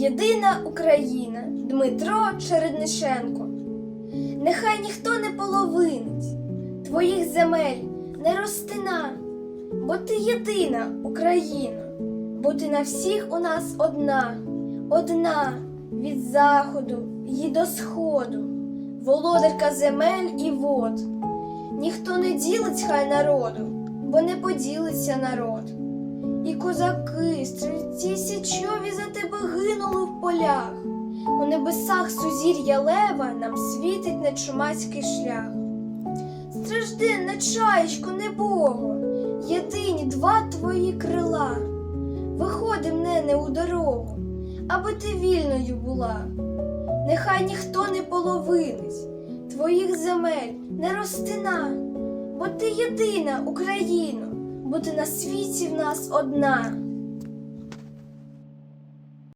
Єдина Україна Дмитро Череднишенко. Нехай ніхто не половинить твоїх земель не розтина, бо ти єдина Україна, бо ти на всіх у нас одна, одна від заходу й до сходу, володарка земель і вод. Ніхто не ділить хай народу, бо не поділиться народ. І козаки, стрільці полях. У небесах сузір'я лева нам світить нечумацький шлях. Стражденна чаєчко небого, єдині два твої крила. Виходи мене у дорогу, аби ти вільною була. Нехай ніхто не половинить твоїх земель не розтина, бо ти єдина Україно, бо ти на світі в нас одна.